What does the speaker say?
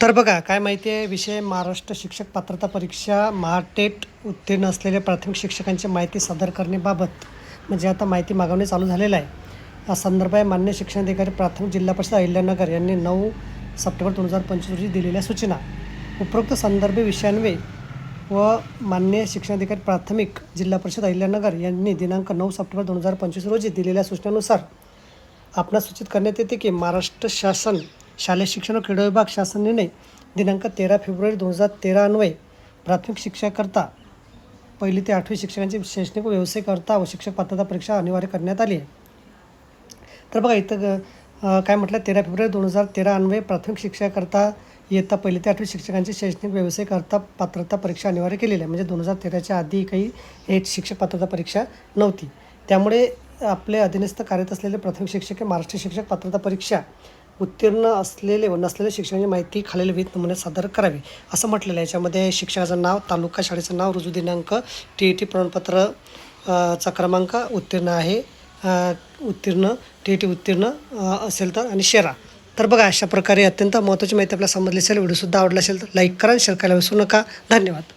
तर बघा काय माहिती आहे विषय महाराष्ट्र शिक्षक पात्रता परीक्षा महाटेट उत्तीर्ण असलेल्या प्राथमिक शिक्षकांची माहिती सादर करण्याबाबत म्हणजे आता माहिती मागवणे चालू झालेलं आहे. या संदर्भ आहे मान्य शिक्षणाधिकारी प्राथमिक जिल्हा परिषद अहिल्यानगर यांनी नऊ सप्टेंबर दोन हजार पंचवीस रोजी दिलेल्या सूचना. उपरोक्त संदर्भ विषयान्वये व मान्य शिक्षणाधिकारी प्राथमिक जिल्हा परिषद अहिल्यानगर यांनी दिनांक नऊ सप्टेंबर दोन हजार पंचवीस रोजी दिलेल्या सूचनानुसार आपणास सूचित करण्यात येते की महाराष्ट्र शासन शालेय शिक्षण व क्रीडा विभाग शासन निर्णय दिनांक तेरा फेब्रुवारी दोन हजार तेरा अन्वये प्राथमिक शिक्षकाकरता पहिली ते आठवी शिक्षकांची शैक्षणिक व व शिक्षक पात्रता परीक्षा अनिवार्य करण्यात आली आहे. तर बघा इथं ग- काय म्हटलं? तेरा फेब्रुवारी दोन हजार तेरा अन्वये प्राथमिक शिक्षकाकरता इयत्ता पहिली ते आठवी शिक्षकांची शैक्षणिक व्यवसायकरता पात्रता परीक्षा अनिवार्य केलेली आहे. म्हणजे दोन हजार तेराच्या आधी काही हे शिक्षक पात्रता परीक्षा नव्हती. त्यामुळे आपले अधीनस्थ कार्यरत असलेले प्राथमिक शिक्षक हे महाराष्ट्र शिक्षक पात्रता परीक्षा उत्तीर्ण असलेले व नसलेल्या शिक्षणाची माहिती खालील विविध नमुन्यात सादर करावी असं म्हटलेलं आहे. याच्यामध्ये शिक्षकाचं नाव तालुका शाळेचं नाव रुजू दिनांक टी ई टी प्रमाणपत्र चा क्रमांक उत्तीर्ण आहे. उत्तीर्ण टी ई टी उत्तीर्ण असेल तर आणि शेरा. तर बघा अशा प्रकारे अत्यंत महत्त्वाची माहिती आपल्याला समजली असेल व्हिडिओसुद्धा आवडला असेल तर लाईक करा शेअर करायला विसरू नका. धन्यवाद.